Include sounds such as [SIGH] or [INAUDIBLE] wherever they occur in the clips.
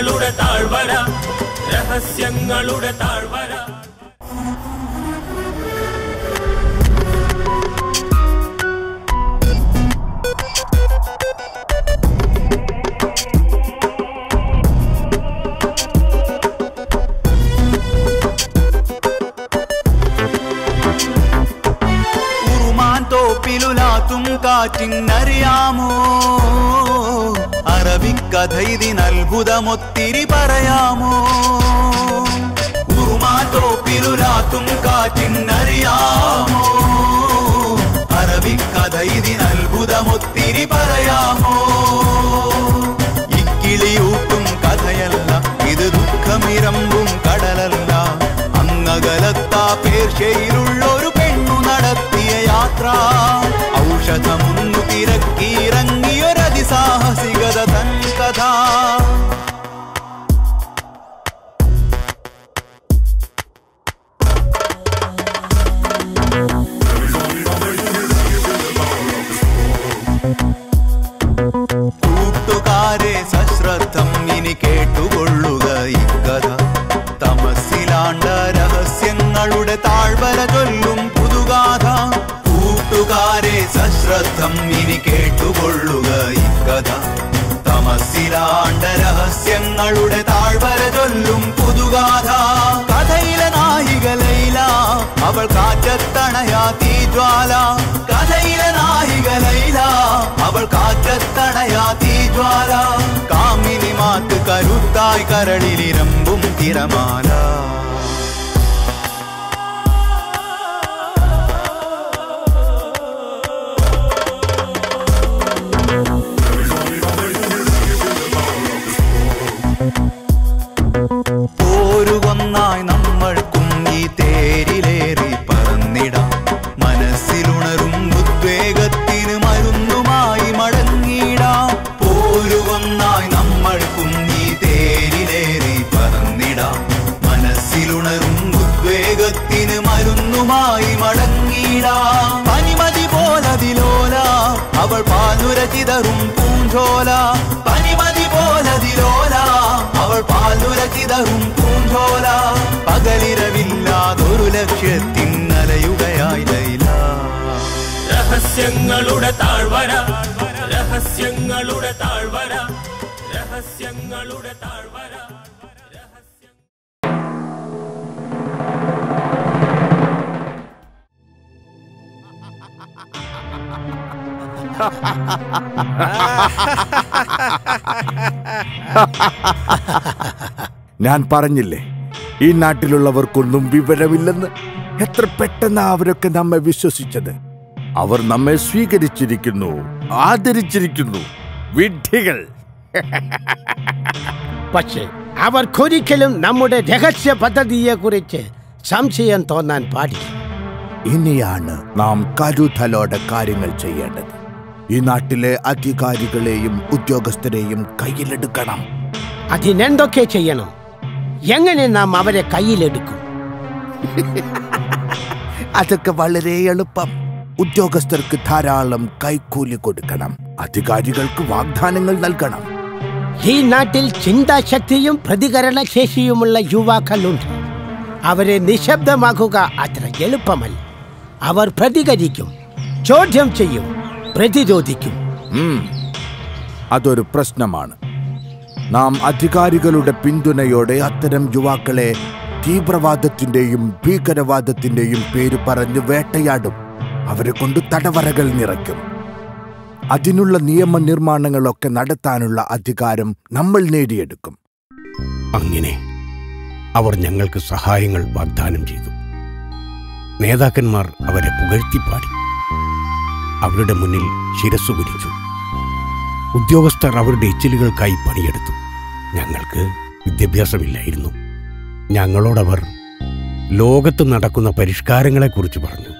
രഹസ്യങ്ങളുടെ താഴ്വര രഹസ്യങ്ങളുടെ താഴ്വര. ഉറുമാൻ അറബിക്കഥ ഇതിനത്ഭുതമൊത്തിരി പറയാമോ? ഉറുമാൻ തോപ്പിലുലാത്തും കാറ്റിനറിയാമോ? അറബിക്കഥ ഇതിനത്ഭുതമൊത്തിരി പറയാമോ? ഇക്കിളിയൂട്ടും കഥയല്ല ഇത് ദുഃഖമിരമ്പും കടലല്ല. അങ്ങകലത്താ പേർഷ്യയിലുള്ളൊരു പെണ്ണു നടത്തിയ യാത്ര. ഔഷധമൊന്നു തിരക്കിയിറങ്ങിയൊരതിസാഹസികത തൻ കഥ. കൂട്ടുകാരെ സശ്രദ്ധം ഇനി കേട്ടുകൊള്ളുക ഇക്കഥ. തമസിലാണ്ട രഹസ്യങ്ങളുടെ താഴ്വര ചൊല്ലും പുതുഗാഥ. കൂട്ടുകാരെ സശ്രദ്ധം തമസിലാണ്ട രഹസ്യങ്ങളുടെ താഴ്വര ചൊല്ലും പുതുഗാഥ. കഥയിലെ നായിക ലൈല അവൾ കാറ്റത്തണയാ തീജ്വാല. കഥയിലെ നായിക ലൈല അവൾ കാറ്റത്തണയാ തീജ്വാല. കാമിനി മാത്ത് കരുത്തായി കരളിലിരമ്പും തിരമാല. പാലുരചിതറും പൂഞ്ചോല. പനിമതി പോലതിലോല അവൾ പാലുരചിതറും പൂഞ്ചോല. പകലിരവില്ലാതൊരു ലക്ഷ്യത്തിൻ നലയുകയായി ലൈല. രഹസ്യങ്ങളുടെ താഴ്വര. രഹസ്യങ്ങളുടെ താഴ്വര. രഹസ്യങ്ങളുടെ താഴ്വര. [LAUGHS] ഞാൻ പറഞ്ഞില്ലേ ഈ നാട്ടിലുള്ളവർക്കൊന്നും വിവരമില്ലെന്ന്? എത്ര പെട്ടെന്ന് അവരൊക്കെ നമ്മെ വിശ്വസിച്ചത്? അവർ നമ്മെ സ്വീകരിച്ചിരിക്കുന്നു ആദരിച്ചിരിക്കുന്നു. വിഡ്ഢികൾ. [LAUGHS] പക്ഷേ അവർക്കൊരിക്കലും നമ്മുടെ രഹസ്യ പദ്ധതിയെ കുറിച്ച് സംശയം തോന്നാൻ പാടില്ല. ഇനിയാണ് നാം കരുതലോടെ കാര്യങ്ങൾ ചെയ്യേണ്ടത്. ഈ നാട്ടിലെ അധികാരികളെയും ഉദ്യോഗസ്ഥരെയും കയ്യിലെടുക്കണം. അതിനെന്തൊക്കെ ചെയ്യണം? എങ്ങനെ നാം അവരെ കയ്യിലെടുക്കും? [LAUGHS] അതൊക്കെ വളരെ എളുപ്പം. ഉദ്യോഗസ്ഥർക്ക് ധാരാളം കൈക്കൂലി കൊടുക്കണം. അധികാരികൾക്ക് വാഗ്ദാനങ്ങൾ നൽകണം. ഈ നാട്ടിൽ ചിന്താശക്തിയും പ്രതികരണ ശേഷിയുമുള്ള യുവാക്കളുണ്ട്. അവരെ നിശബ്ദമാക്കുക അത്ര എളുപ്പമല്ല. അവർ പ്രതികരിക്കും ചോദ്യം ചെയ്യും പ്രതിരോധിക്കും. അതൊരു പ്രശ്നമാണ്. നാം അധികാരികളുടെ പിന്തുണയോടെ അത്തരം യുവാക്കളെ തീവ്രവാദത്തിന്റെയും ഭീകരവാദത്തിന്റെയും പേര് പറഞ്ഞ് വേട്ടയാടും. അവരെ കൊണ്ട് തടവറകൾ നിറയ്ക്കും. അതിനുള്ള നിയമനിർമ്മാണങ്ങളൊക്കെ നടത്താനുള്ള അധികാരം നമ്മൾ നേടിയെടുക്കും. അങ്ങനെ അവർ ഞങ്ങൾക്ക് സഹായങ്ങൾ വാഗ്ദാനം ചെയ്തു. നേതാക്കന്മാർ അവരെ പുകഴ്ത്തിപ്പാടി. അവരുടെ മുന്നിൽ ശിരസ് കുനിച്ചു ഉദ്യോഗസ്ഥർ അവരുടെ എച്ചിലുകൾക്കായി പണിയെടുത്തു. ഞങ്ങൾക്ക് വിദ്യാഭ്യാസമില്ലായിരുന്നു. ഞങ്ങളോടവർ ലോകത്ത് നടക്കുന്ന പരിഷ്കാരങ്ങളെക്കുറിച്ച് പറഞ്ഞു.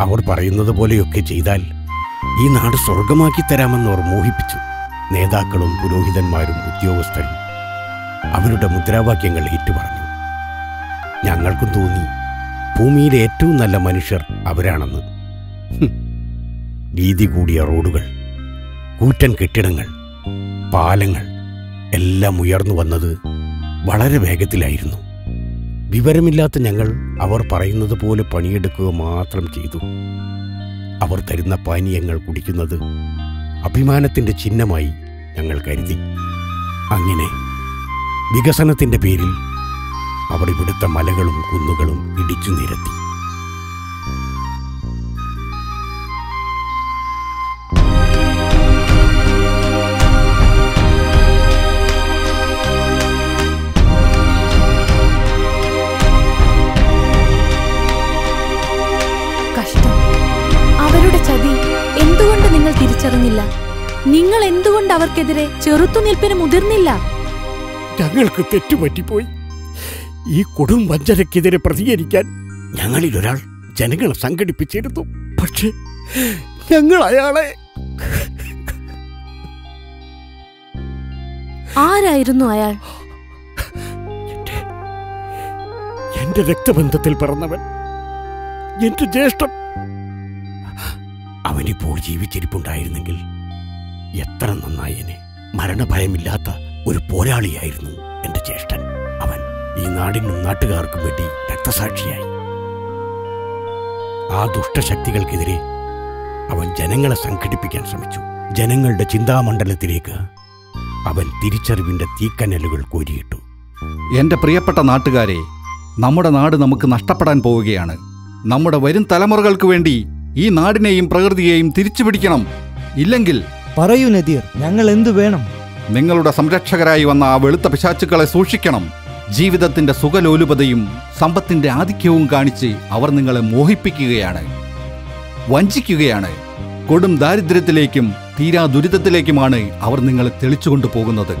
അവർ പറയുന്നത് പോലെയൊക്കെ ചെയ്താൽ ഈ നാട് സ്വർഗമാക്കി തരാമെന്ന് അവർ മോഹിപ്പിച്ചു. നേതാക്കളും പുരോഹിതന്മാരും ഉദ്യോഗസ്ഥരും അവരുടെ മുദ്രാവാക്യങ്ങൾ ഏറ്റുപറഞ്ഞു. ഞങ്ങൾക്കും തോന്നി ഭൂമിയിലെ ഏറ്റവും നല്ല മനുഷ്യർ അവരാണെന്ന്. വീതി കൂടിയ റോഡുകൾ കൂറ്റൻ കെട്ടിടങ്ങൾ പാലങ്ങൾ എല്ലാം ഉയർന്നു വന്നത് വളരെ വേഗത്തിലായിരുന്നു. വിവരമില്ലാത്ത ഞങ്ങൾ അവർ പറയുന്നത് പോലെ പണിയെടുക്കുക മാത്രം ചെയ്തു. അവർ തരുന്ന പാനീയങ്ങൾ കുടിക്കുന്നത് അഭിമാനത്തിന്റെ ചിഹ്നമായി ഞങ്ങൾ കരുതി. അങ്ങനെ വികസനത്തിന്റെ പേരിൽ അവർ ഇവിടുത്തെ മലകളും കുന്നുകളും ഇടിച്ചു നിരത്തി. കഷ്ടം അവരുടെ ചതി എന്തുകൊണ്ട് നിങ്ങൾ തിരിച്ചറിഞ്ഞില്ല? നിങ്ങൾ എന്തുകൊണ്ട് അവർക്കെതിരെ ചെറുത്തുനിൽപ്പിന് മുതിർന്നില്ല? ഞങ്ങൾക്ക് തെറ്റുപറ്റിപ്പോയി. ഈ കൊടും വഞ്ചനക്കെതിരെ പ്രതികരിക്കാൻ ഞങ്ങളിൽ ഒരാൾ ജനങ്ങളെ സംഘടിപ്പിച്ചിരുന്നു. പക്ഷേ ഞങ്ങൾ അയാളെ ആരായിരുന്നു അയാൾ? എന്റെ രക്തബന്ധത്തിൽ പിറന്നവൻ. എന്റെ ജ്യേഷ്ഠം? അവനിപ്പോൾ ജീവിച്ചിരിപ്പുണ്ടായിരുന്നെങ്കിൽ എത്ര നന്നായേനെ മരണഭയമില്ലാത്ത ഒരു പോരാളിയായിരുന്നു എന്റെ ജ്യേഷ്ഠൻ. അവൻ ഈ നാടിനും നാട്ടുകാർക്കും വേണ്ടി രക്തസാക്ഷിയായി. ആ ദുഷ്ടശക്തികൾക്കെതിരെ അവൻ ജനങ്ങളെ സംഘടിപ്പിക്കാൻ ശ്രമിച്ചു. ജനങ്ങളുടെ ചിന്താമണ്ഡലത്തിലേക്ക് അവൻ തിരിച്ചറിവിന്റെ തീക്കനലുകൾ കോരിയിട്ടു. എന്റെ പ്രിയപ്പെട്ട നാട്ടുകാരെ നമ്മുടെ നാട് നമുക്ക് നഷ്ടപ്പെടാൻ പോവുകയാണ്. നമ്മുടെ വരും തലമുറകൾക്ക് വേണ്ടി ഈ നാടിനെയും പ്രകൃതിയെയും തിരിച്ചു പിടിക്കണം. ഇല്ലെങ്കിൽ പറയൂ നദീർ ഞങ്ങൾ എന്തു വേണം? നിങ്ങളുടെ സംരക്ഷകരായി വന്ന ആ വെളുത്ത പിശാച്ചുക്കളെ സൂക്ഷിക്കണം. ജീവിതത്തിന്റെ സുഖലോലുപതയും സമ്പത്തിന്റെ ആധിക്യവും കാണിച്ച് അവർ നിങ്ങളെ മോഹിപ്പിക്കുകയാണ്. വഞ്ചിക്കുകയാണ്. കൊടും ദാരിദ്ര്യത്തിലേക്കും തീരാ ദുരിതത്തിലേക്കുമാണ് അവർ നിങ്ങളെ തെളിച്ചുകൊണ്ടു പോകുന്നത്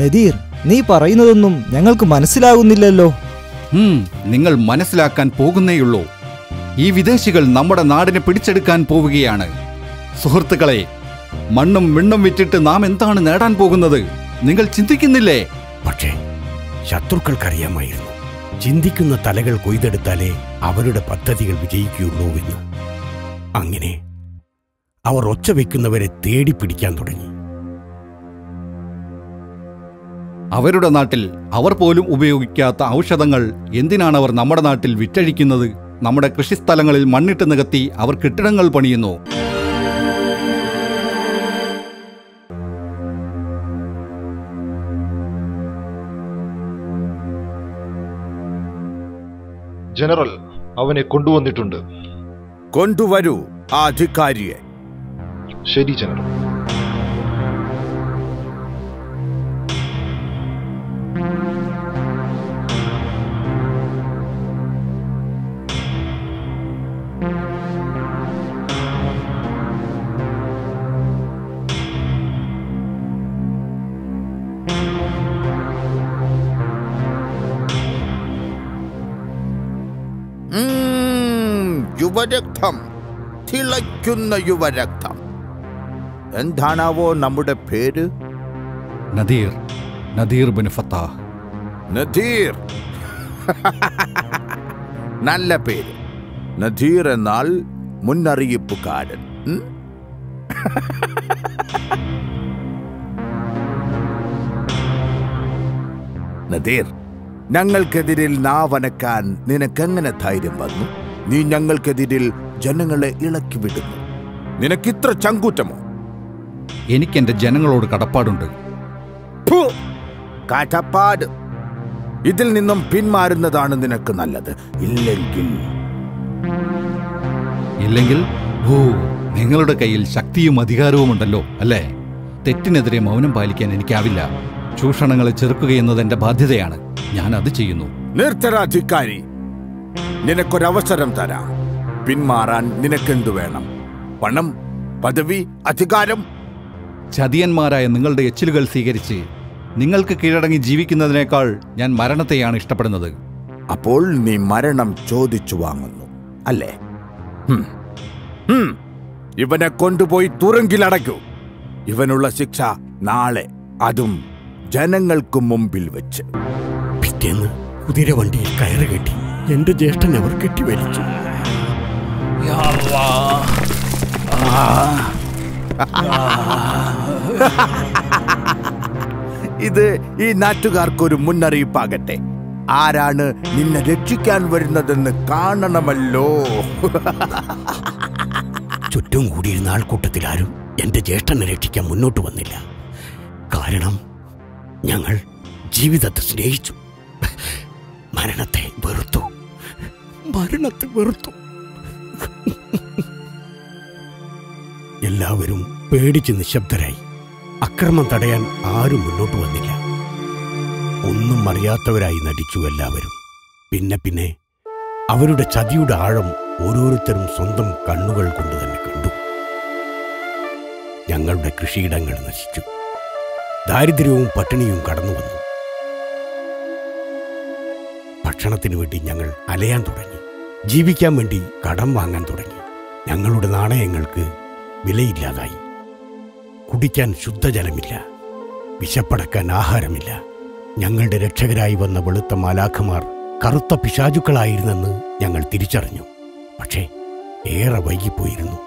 നദീർ നീ പറയുന്നതൊന്നും ഞങ്ങൾക്ക് മനസ്സിലാകുന്നില്ലല്ലോ. നിങ്ങൾ മനസ്സിലാക്കാൻ പോകുന്നേയുള്ളൂ. ഈ വിദേശികൾ നമ്മുടെ നാടിനെ പിടിച്ചെടുക്കാൻ പോവുകയാണ്. സുഹൃത്തുക്കളെ മണ്ണും മിണ്ണും വിറ്റിട്ട് നാം എന്താണ് നേടാൻ പോകുന്നത്? നിങ്ങൾ ചിന്തിക്കുന്നില്ലേ? പക്ഷേ ശത്രുക്കൾക്കറിയാമായിരുന്നു. ചിന്തിക്കുന്ന തലകൾ കൊയ്തെടുത്താലേ അവരുടെ പദ്ധതികൾ വിജയിക്കുകയുള്ളൂ എന്ന് അങ്ങനെ അവർ ഒച്ച വയ്ക്കുന്നവരെ തേടി പിടിക്കാൻ തുടങ്ങി. അവരുടെ നാട്ടിൽ അവർ പോലും ഉപയോഗിക്കാത്ത ഔഷധങ്ങൾ എന്തിനാണ് അവർ നമ്മുടെ നാട്ടിൽ വിറ്റഴിക്കുന്നത്? നമ്മുടെ കൃഷിസ്ഥലങ്ങളിൽ മണ്ണിട്ട് നികത്തി അവർ കെട്ടിടങ്ങൾ പണിയുന്നു. ജനറൽ അവനെ കൊണ്ടുവന്നിട്ടുണ്ട്. കൊണ്ടുവരൂ ആ അധികാരിയെ ശരി ജനറൽ. യുവരക്തം തിളയ്ക്കുന്ന യുവരക്തം എന്താണാവോ നമ്മുടെ പേര്? നദീർ നദീർ ബിൻ ഫത്താഹ്. നദീർ. നല്ല പേര്. നദീർ എന്നാൽ മുന്നറിയിപ്പുകാരൻ? നദീർ ഞങ്ങൾക്കെതിരിൽ നാവനക്കാൻ നിനക്കെങ്ങനെ ധൈര്യം വന്നു? നീ ഞങ്ങൾക്കെതിരിൽ ജനങ്ങളെ ഇളക്കി വിടുന്നു. നിനക്കിത്ര ചങ്കൂറ്റമോ? എനിക്കെന്റെ ജനങ്ങളോട് കടപ്പാടുണ്ട്. കടപ്പാട് ഇതിൽ നിന്നും പിന്മാറുന്നതാണ് നിനക്ക് നല്ലത്. ഇല്ലെങ്കിൽ ഇല്ലെങ്കിൽ ഓ നിങ്ങളുടെ കയ്യിൽ ശക്തിയും അധികാരവും ഉണ്ടല്ലോ അല്ലേ? തെറ്റിനെതിരെ മൗനം പാലിക്കാൻ എനിക്കാവില്ല. ചൂഷണങ്ങളെ ചെറുക്കുകയെന്നത് എന്റെ ബാധ്യതയാണ്. ഞാൻ അത് ചെയ്യുന്നു. നിർത്തരാധികാരി നിനക്കൊരവസരം തരാം. പിന്മാറാൻ നിനക്കെന്തു വേണം? പണം പദവി അധികാരം? ചതിയന്മാരായ നിങ്ങളുടെ എച്ചിലുകൾ സ്വീകരിച്ച് നിങ്ങൾക്ക് കീഴടങ്ങി ജീവിക്കുന്നതിനേക്കാൾ ഞാൻ മരണത്തെയാണ് ഇഷ്ടപ്പെടുന്നത്. അപ്പോൾ നീ മരണം ചോദിച്ചു വാങ്ങുന്നു അല്ലേ. ഇവനെ കൊണ്ടുപോയി തുറങ്കിലടയ്ക്കൂ ഇവനുള്ള ശിക്ഷ നാളെ അതും ജനങ്ങൾക്ക് മുമ്പിൽ വെച്ച്. പിറ്റേന്ന് കുതിരവണ്ടിയിൽ വണ്ടിയിൽ കെട്ടി എന്റെ ജ്യേഷ്ഠൻ അവർ കെട്ടിവലിച്ചു. ഇത് ഈ നാട്ടുകാർക്കൊരു മുന്നറിയിപ്പാകട്ടെ. ആരാണ് നിന്നെ രക്ഷിക്കാൻ വരുന്നതെന്ന് കാണണമല്ലോ. ചുറ്റും കൂടിയിരുന്ന ആൾക്കൂട്ടത്തിൽ ആരും എന്റെ ജ്യേഷ്ഠനെ രക്ഷിക്കാൻ മുന്നോട്ട് വന്നില്ല. കാരണം ഞങ്ങൾ ജീവിതത്തെ സ്നേഹിച്ചു. മരണത്തെ വെറുത്തു. മരണത്തെ വെറുത്തു. എല്ലാവരും പേടിച്ച് നിശബ്ദരായി. അക്രമം തടയാൻ ആരും മുന്നോട്ട് വന്നില്ല. ഒന്നും അറിയാത്തവരായി നടിച്ചു എല്ലാവരും. പിന്നെ പിന്നെ അവരുടെ ചതിയുടെ ആഴം ഓരോരുത്തരും സ്വന്തം കണ്ണുകൾ കൊണ്ട് തന്നെ കണ്ടു. ഞങ്ങളുടെ കൃഷിയിടങ്ങൾ നശിച്ചു. ദാരിദ്ര്യവും പട്ടിണിയും കടന്നു വന്നു ഭക്ഷണത്തിനു വേണ്ടി ഞങ്ങൾ അലയാൻ തുടങ്ങി. ജീവിക്കാൻ വേണ്ടി കടം വാങ്ങാൻ തുടങ്ങി. ഞങ്ങളുടെ നാണയങ്ങൾക്ക് വിലയില്ലാതായി. കുടിക്കാൻ ശുദ്ധജലമില്ല. വിശപ്പടക്കാൻ ആഹാരമില്ല. ഞങ്ങളുടെ രക്ഷകരായി വന്ന വെളുത്ത മാലാഖമാർ കറുത്ത പിശാചുക്കളായിരുന്നെന്ന് ഞങ്ങൾ തിരിച്ചറിഞ്ഞു. പക്ഷേ ഏറെ വൈകിപ്പോയിരുന്നു.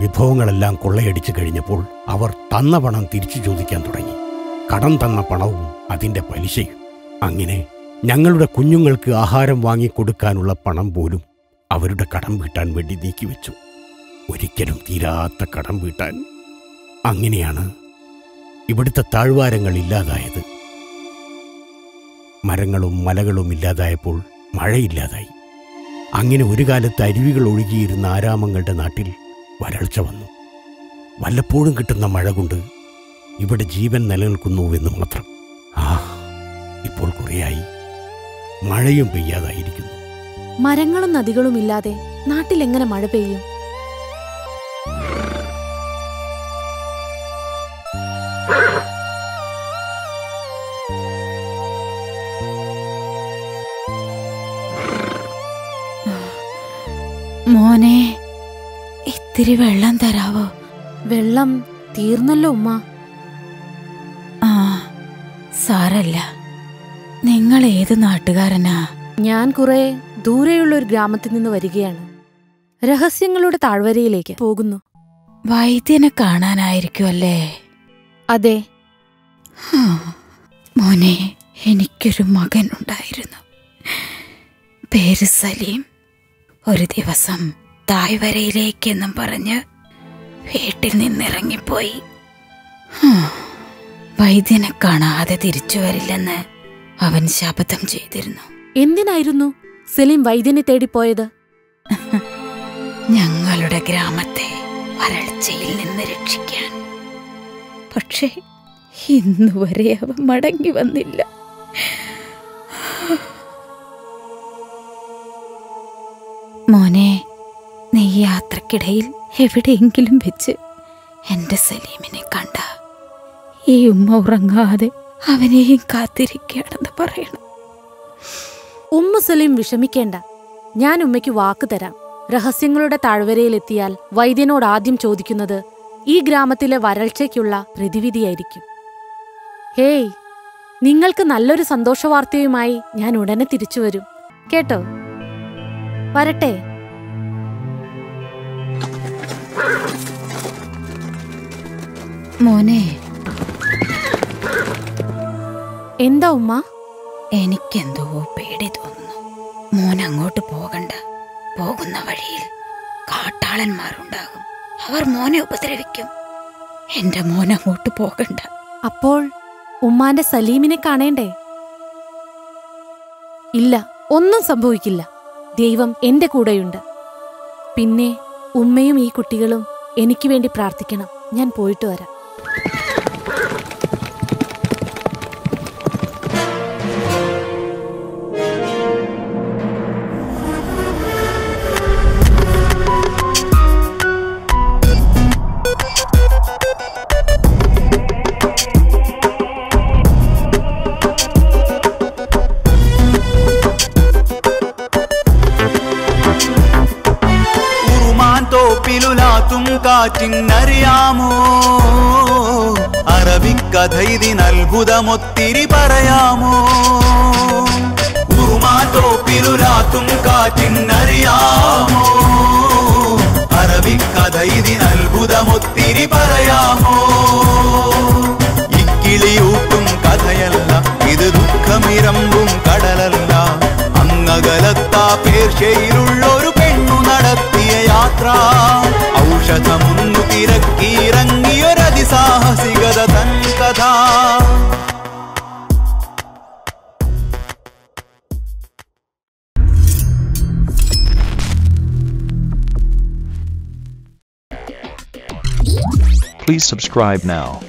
വിഭവങ്ങളെല്ലാം കൊള്ളയടിച്ചു കഴിഞ്ഞപ്പോൾ അവർ തന്ന പണം തിരിച്ചു ചോദിക്കാൻ തുടങ്ങി. കടം തന്ന പണവും അതിന്റെ പലിശയും. അങ്ങനെ ഞങ്ങളുടെ കുഞ്ഞുങ്ങൾക്ക് ആഹാരം വാങ്ങിക്കൊടുക്കാനുള്ള പണം പോലും അവരുടെ കടം വീട്ടാൻ വേണ്ടി നീക്കിവെച്ചു ഒരിക്കലും തീരാത്ത കടം വീട്ടാൻ. അങ്ങനെയാണ് ഇവിടുത്തെ താഴ്വാരങ്ങൾ ഇല്ലാതായത്. മരങ്ങളും മലകളും ഇല്ലാതായപ്പോൾ മഴയില്ലാതായി. അങ്ങനെ ഒരു കാലത്ത് അരുവികൾ ഒഴുകിയിരുന്ന ആരാമങ്ങളുടെ നാട്ടിൽ വരൾച്ച വന്നു. വല്ലപ്പോഴും കിട്ടുന്ന മഴ കൊണ്ട് ഇവിടെ ജീവൻ നിലനിൽക്കുന്നുവെന്ന് മാത്രം. ആ ഇപ്പോൾ കുറേയായി. മഴയും പെയ്യാതായിരിക്കുന്നു. മരങ്ങളും നദികളും ഇല്ലാതെ നാട്ടിൽ എങ്ങനെ മഴ പെയ്യും? മോനെ ഇത്തിരി വെള്ളം തരാവോ? വെള്ളം തീർന്നല്ലോ ഉമ്മ. ആ സാരല്ല. നിങ്ങൾ ഏത് നാട്ടുകാരനാ? ഞാൻ കുറെ ദൂരെയുള്ള ഒരു ഗ്രാമത്തിൽ നിന്ന് വരികയാണ്. രഹസ്യങ്ങളുടെ താഴ്വരയിലേക്ക് പോകുന്നു. വൈദ്യനെ കാണാനായിരിക്കുമല്ലേ? അതെ. മോനെ എനിക്കൊരു മകൻ ഉണ്ടായിരുന്നു. പേര് സലീം. ഒരു ദിവസം തായ്വരയിലേക്കെന്നും പറഞ്ഞ് വീട്ടിൽ നിന്നിറങ്ങിപ്പോയി. വൈദ്യനെ കാണാതെ തിരിച്ചു വരില്ലെന്ന് അവൻ ശപഥം ചെയ്തിരുന്നു. എന്തിനായിരുന്നു? സലീം വൈദ്യനെ തേടിപ്പോയത്? ഞങ്ങളുടെ ഗ്രാമത്തെ വരൾച്ചയിൽ നിന്ന് രക്ഷിക്കാൻ. പക്ഷേ ഇന്നുവരെ അവൻ മടങ്ങി വന്നില്ല. മോനെ നീ യാത്രക്കിടയിൽ എവിടെയെങ്കിലും വെച്ച് എന്റെ സലീമിനെ കണ്ട ഈ ഉമ്മ ഉറങ്ങാതെ അവനെയും കാത്തിരിക്കുകയാണെന്ന് പറയണം. ഉമ്മ സലീം വിഷമിക്കേണ്ട. ഞാൻ ഉമ്മയ്ക്ക് വാക്ക് തരാം. രഹസ്യങ്ങളുടെ താഴ്വരയിലെത്തിയാൽ വൈദ്യനോട് ആദ്യം ചോദിക്കുന്നത് ഈ ഗ്രാമത്തിലെ വരൾച്ചയ്ക്കുള്ള പ്രതിവിധിയായിരിക്കും. ഹേയ് നിങ്ങൾക്ക് നല്ലൊരു സന്തോഷവാർത്തയുമായി ഞാൻ ഉടനെ തിരിച്ചു വരും. കേട്ടോ? വരട്ടെ? മോനെ. എന്താ ഉമ്മ? എനിക്കെന്തോ പേടി തോന്നുന്നു. മോൻ അങ്ങോട്ട് പോകണ്ട. പോകുന്ന വഴിയിൽ കാട്ടാളന്മാരുണ്ടാകും. അവർ മോനെ ഉപദ്രവിക്കും. എന്റെ മോൻ അങ്ങോട്ട് പോകണ്ട. അപ്പോൾ ഉമ്മാന്റെ സലീമിനെ കാണേണ്ടേ? ഇല്ല ഒന്നും സംഭവിക്കില്ല. ദൈവം എന്റെ കൂടെയുണ്ട്. പിന്നെ ഉമ്മയും ഈ കുട്ടികളും എനിക്ക് വേണ്ടി പ്രാർത്ഥിക്കണം. ഞാൻ പോയിട്ട് വരാം. കാറ്റിനറിയാമോ? അറബിക്കഥ ഇതിനത്ഭുതമൊത്തിരി പറയാമോ? ഉറുമാറ്റോപ്പിലുരാത്തും കാറ്റിനറിയാമോ? അറബിക്കഥ ഇതിനത്ഭുതമൊത്തിരി പറയാമോ? ഇക്കിളിയൂട്ടും കഥയല്ല ഇത് ദുഃഖമിരമ്പും കടലല്ല. അങ്ങകലത്താ പേർച്ചയിലുള്ളൊരു പെണ്ണു നടത്തിയ യാത്ര. ഔഷധമൊന്നു തിരക്കിയിറങ്ങിയൊരതിസാഹസികത തൻ കഥ Please subscribe now.